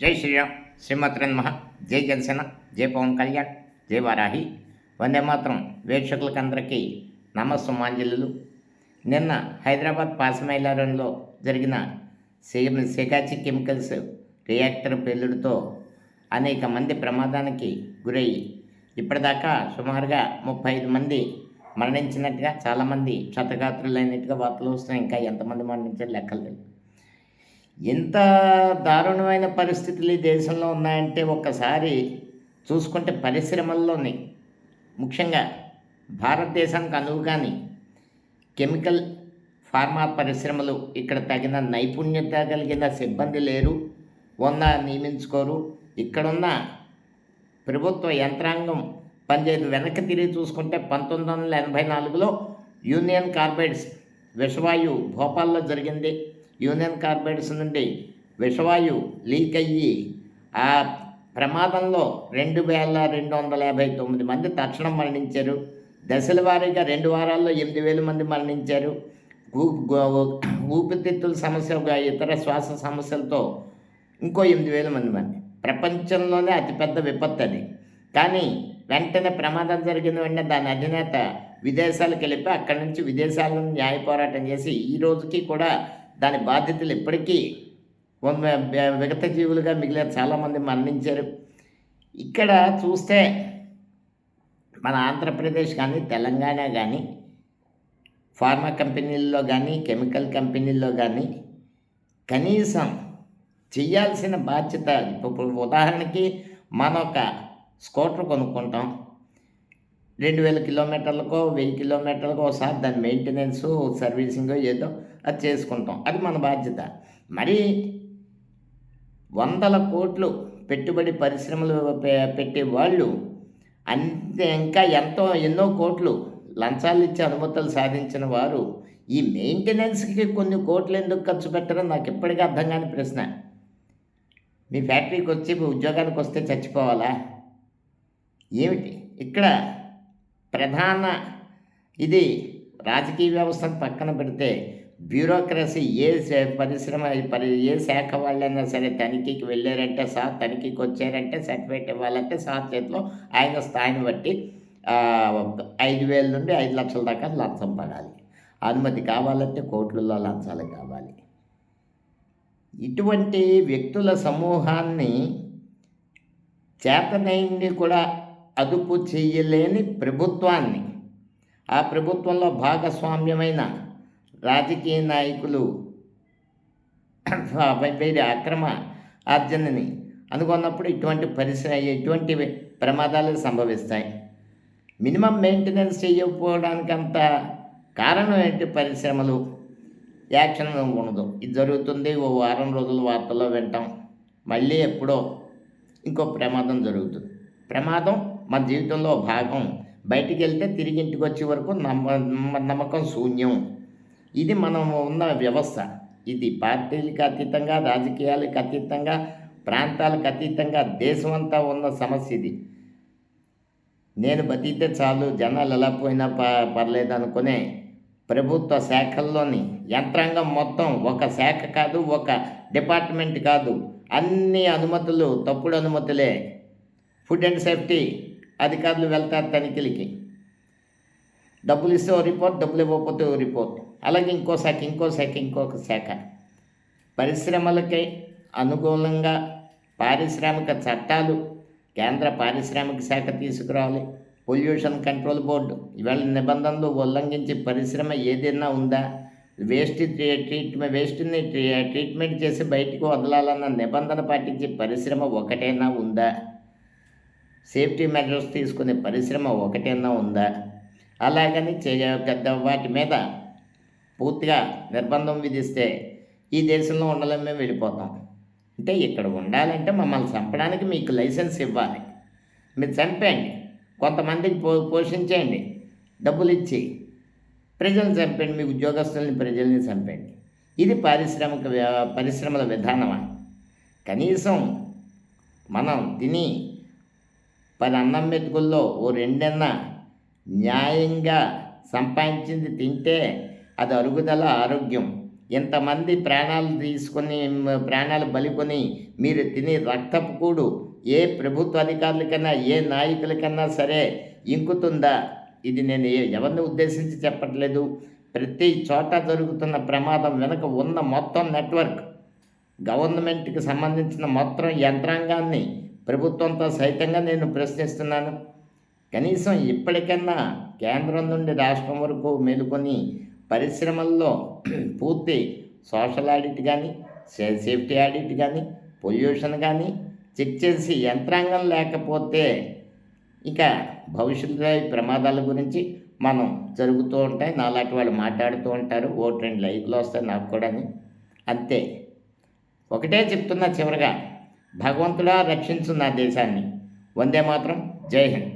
జై శ్రీరామ్. శ్రీమత్రన్ మహా. జై జనసేన. జై పవన్ కళ్యాణ్. జై వారాహి. వందే మాత్రం వీక్షకులకందరికీ నమస్సుమాంజలు నిన్న హైదరాబాద్ పాసమైలారంలో జరిగిన సెకాచి కెమికల్స్ రియాక్టర్ పేలుడుతో అనేక మంది ప్రమాదానికి గురయ్యి ఇప్పటిదాకా సుమారుగా ముప్పై ఐదు మంది మరణించినట్టుగా చాలామంది క్షతగాత్రులైనట్టుగా వార్తలు వస్తున్నాయి. ఇంకా ఎంతమంది మరణించారు లెక్కలు ఎంత దారుణమైన పరిస్థితులు ఈ దేశంలో ఉన్నాయంటే ఒక్కసారి చూసుకుంటే పరిశ్రమల్లోని. ముఖ్యంగా భారతదేశానికి అనువుగాని కెమికల్ ఫార్మా పరిశ్రమలు ఇక్కడ తగిన నైపుణ్యత కలిగిన సిబ్బంది లేరు ఉన్న నియమించుకోరు. ఇక్కడున్న ప్రభుత్వ యంత్రాంగం పనిచేయదు. వెనక్కి తిరిగి చూసుకుంటే పంతొమ్మిది వందల ఎనభై నాలుగులో యూనియన్ కార్బైడ్స్ విషవాయు భోపాల్లో జరిగింది. యూనియన్ కార్బైడ్స్ నుండి విషవాయు లీక్ అయ్యి ఆ ప్రమాదంలో రెండు వేల రెండు వందల యాభై తొమ్మిది మంది తక్షణం మరణించారు. దశల వారీగా రెండు వారాల్లో ఎనిమిది వేల మంది మరణించారు. ఊ- ఊపిరితిత్తుల సమస్య ఇతర శ్వాస సమస్యలతో ఇంకో ఎనిమిది వేల మంది మంది ప్రపంచంలోనే అతిపెద్ద విపత్తు అది. కానీ వెంటనే ప్రమాదం జరిగిన వెంటనే దాని అధినేత విదేశాలకు వెళ్ళిపోయి అక్కడి నుంచి విదేశాలను న్యాయ పోరాటం చేసి ఈ రోజుకి కూడా దాని బాధ్యతలు ఇప్పటికీ విగత జీవులుగా మిగిలిన చాలామంది మరణించారు. ఇక్కడ చూస్తే మన ఆంధ్రప్రదేశ్ కానీ తెలంగాణ కానీ ఫార్మా కంపెనీల్లో కానీ కెమికల్ కంపెనీల్లో కానీ కనీసం చేయాల్సిన బాధ్యత ఇప్పుడు ఉదాహరణకి మనం ఒక స్కూటర్ కొనుక్కుంటాం. రెండు వేల కిలోమీటర్లకో వెయ్యి కిలోమీటర్లకో ఒకసారి దాని మెయింటెనెన్స్ సర్వీసింగ్ ఏదో అది చేసుకుంటాం. అది మన బాధ్యత. మరి వందల కోట్లు పెట్టుబడి పరిశ్రమలు పెట్టే వాళ్ళు అంతే ఇంకా ఎంతో ఎన్నో కోట్లు లంచాలు ఇచ్చి అనుమతులు సాధించిన వారు ఈ మెయింటెనెన్స్కి కొన్ని కోట్లు ఎందుకు ఖర్చు పెట్టడం నాకు ఇప్పటికీ అర్థం కాని ప్రశ్న. మీ ఫ్యాక్టరీకి వచ్చి మీ ఉద్యోగానికి వస్తే చచ్చిపోవాలా? ఏమిటి? ఇక్కడ ప్రధాన ఇది రాజకీయ వ్యవస్థను పక్కన పెడితే బ్యూరోక్రసీ ఏ పరిశ్రమ పరి ఏ శాఖ వాళ్ళైనా సరే తనిఖీకి వెళ్ళారంటే సార్ తనిఖీకి వచ్చారంటే సర్టిఫికేట్ ఇవ్వాలంటే సార్ చేతిలో ఆయన స్థాయిని బట్టి ఐదు వేల నుండి ఐదు లక్షల దాకా లంచం పడాలి అనుమతి కావాలంటే కోట్లలో లంచాలు కావాలి. ఇటువంటి వ్యక్తుల సమూహాన్ని చేతనైంది కూడా అదుపు చేయలేని ప్రభుత్వాన్ని ఆ ప్రభుత్వంలో భాగస్వామ్యమైన రాజకీయ నాయకులు వేరే అక్రమ ఆర్జనని అనుకున్నప్పుడు ఇటువంటి పరిశ్రమ ఇటువంటి ప్రమాదాలు సంభవిస్తాయి. మినిమం మెయింటెనెన్స్ చేయకపోవడానికి అంత కారణం ఏంటి? పరిశ్రమలు యాక్షన్ ఉండదు. ఇది జరుగుతుంది ఓ వారం రోజుల వార్తల్లో వింటాం. మళ్ళీ ఎప్పుడో ఇంకో ప్రమాదం జరుగుతుంది. ప్రమాదం మన జీవితంలో భాగం. బయటికి వెళ్తే తిరిగి ఇంటికి వచ్చే వరకు నమ్మ నమ్మ- నమ్మకం శూన్యం. ఇది మనం ఉన్న వ్యవస్థ. ఇది పార్టీలకు అతీతంగా రాజకీయాలకు అతీతంగా ప్రాంతాలకు అతీతంగా దేశం అంతా ఉన్న సమస్య ఇది. నేను బతికితే చాలు జనాలు ఎలా పోయినా ప పర్లేదు అనుకునే ప్రభుత్వ శాఖల్లోని యంత్రాంగం మొత్తం ఒక శాఖ కాదు ఒక డిపార్ట్మెంట్ కాదు. అన్ని అనుమతులు తప్పుడు అనుమతులే. ఫుడ్ అండ్ సేఫ్టీ అధికారులు వెళ్తారు తనిఖీలకి. డబ్బులు ఇస్తే ఓ రిపోర్ట్ డబ్బులు ఇవ్వకపోతే ఓ రిపోర్ట్. అలాగే ఇంకో శాఖ ఇంకో శాఖ ఇంకొక శాఖ. పరిశ్రమలకి అనుకూలంగా పారిశ్రామిక చట్టాలు కేంద్ర పారిశ్రామిక శాఖ తీసుకురావాలి. పొల్యూషన్ కంట్రోల్ బోర్డు ఇవాళ నిబంధనలు ఉల్లంఘించి పరిశ్రమ ఏదైనా ఉందా? వేస్ట్ ట్రీట్మెంట్ వేస్ట్ని ట్రీట్మెంట్ చేసి బయటకు వదలాలన్న నిబంధన పాటించే పరిశ్రమ ఒకటైనా ఉందా? సేఫ్టీ మెజర్స్ తీసుకునే పరిశ్రమ ఒకటైనా ఉందా? అలాగని చేయ పెద్ద వాటి మీద పూర్తిగా నిర్బంధం విధిస్తే ఈ దేశంలో ఉండాలని మేము వెళ్ళిపోతాం. అంటే ఇక్కడ ఉండాలంటే మమ్మల్ని చంపడానికి మీకు లైసెన్స్ ఇవ్వాలి. మీరు చంపేయండి. కొంతమందికి పో పోషించేయండి. డబ్బులు ఇచ్చి ప్రజలను చంపండి మీ ఉద్యోగస్తుల్ని ప్రజల్ని చంపేయండి. ఇది పారిశ్రామిక పరిశ్రమల విధానమా? కనీసం మనం తిని పది అన్నం మెతుకుల్లో ఓ రెండన్న న్యాయంగా సంపాదించింది తింటే అది అరుగుదల ఆరోగ్యం. ఇంతమంది ప్రాణాలు తీసుకొని ప్రాణాలు బలికొని మీరు తిని రక్తపు కూడు ఏ ప్రభుత్వ అధికారులకైనా ఏ నాయకులకైనా సరే ఇంకుతుందా? ఇది నేను ఎవరిని ఉద్దేశించి చెప్పట్లేదు. ప్రతి చోట జరుగుతున్న ప్రమాదం వెనుక ఉన్న మొత్తం నెట్వర్క్. గవర్నమెంట్కి సంబంధించిన మొత్తం యంత్రాంగాన్ని ప్రభుత్వంతో సైతంగా నేను ప్రశ్నిస్తున్నాను. కనీసం ఇప్పటికన్నా కేంద్రం నుండి రాష్ట్రం వరకు మేలుకొని పరిశ్రమల్లో పూర్తి సోషల్ ఆడిట్ కానీ సేఫ్టీ ఆడిట్ కానీ పొల్యూషన్ కానీ చెక్ చేసి యంత్రాంగం లేకపోతే ఇక భవిష్యత్తులో ఈ ప్రమాదాల గురించి మనం జరుగుతూ ఉంటాయి. నాలాంటి వాళ్ళు మాట్లాడుతూ ఉంటారు. ఓ రెండు లైకులు వస్తాయి నాకు కూడా అంతే. ఒకటే చెప్తున్నా చివరిగా భగవంతుడా రక్షించు నా దేశాన్ని. వందే మాత్రం జై హింద్.